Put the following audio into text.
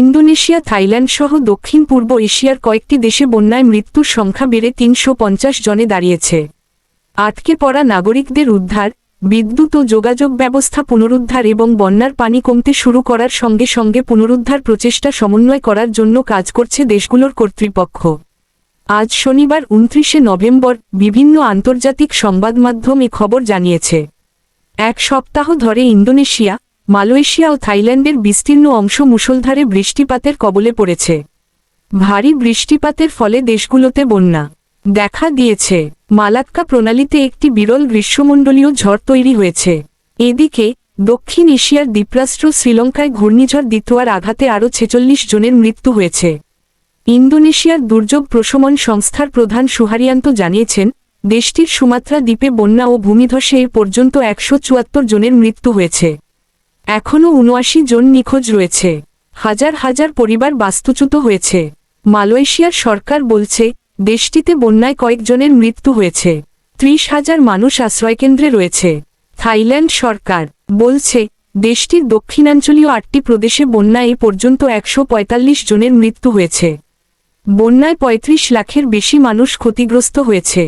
Indonesia, Thailand সহ দক্ষিণ পূর্ব এশিয়ার কয়েকটি দেশে বন্যায় মৃত্যুর সংখ্যা বেড়ে তিনশো পঞ্চাশ জনে দাঁড়িয়েছে। আটকে পড়া নাগরিকদের উদ্ধার, বিদ্যুৎ ও যোগাযোগ ব্যবস্থা পুনরুদ্ধার এবং বন্যার পানি কমতে শুরু করার সঙ্গে সঙ্গে পুনরুদ্ধার প্রচেষ্টা সমন্বয় করার জন্য কাজ করছে দেশগুলোর কর্তৃপক্ষ। আজ শনিবার উনত্রিশে নভেম্বর, বিভিন্ন আন্তর্জাতিক সংবাদমাধ্যম এ খবর জানিয়েছে। এক সপ্তাহ ধরে ইন্দোনেশিয়া মালয়েশিয়া ও থাইল্যান্ডের বিস্তীর্ণ অংশ মুষলধারে বৃষ্টিপাতের কবলে পড়েছে। ভারী বৃষ্টিপাতের ফলে দেশগুলোতে বন্যা দেখা দিয়েছে। মালাক্কা প্রণালীতে একটি বিরল গ্রীষ্মমণ্ডলীয় ঝড় তৈরি হয়েছে। এদিকে, দক্ষিণ এশিয়ার দ্বীপরাষ্ট্র শ্রীলঙ্কায় ঘূর্ণিঝড় দ্বিতীয়ার আঘাতে আরও ছেচল্লিশ জনের মৃত্যু হয়েছে। ইন্দোনেশিয়ার দুর্যোগ প্রশমন সংস্থার প্রধান সুহারিয়ান্ত জানিয়েছেন, দেশটির সুমাত্রা দ্বীপে বন্যা ও ভূমিধসে এ পর্যন্ত একশো চুয়াত্তর জনের মৃত্যু হয়েছে। এখনও উনআশি জন নিখোঁজ রয়েছে। হাজার হাজার পরিবার বাস্তুচ্যুত হয়েছে। মালয়েশিয়ার সরকার বলছে, দেশটিতে বন্যায় কয়েকজনের মৃত্যু হয়েছে। ত্রিশ হাজার মানুষ আশ্রয়কেন্দ্রে রয়েছে। থাইল্যান্ড সরকার বলছে, দেশটির দক্ষিণাঞ্চলীয় আটটি প্রদেশে বন্যায় এ পর্যন্ত একশো পঁয়তাল্লিশ জনের মৃত্যু হয়েছে। বন্যায় ৩৫ লাখের বেশি মানুষ ক্ষতিগ্রস্ত হয়েছে।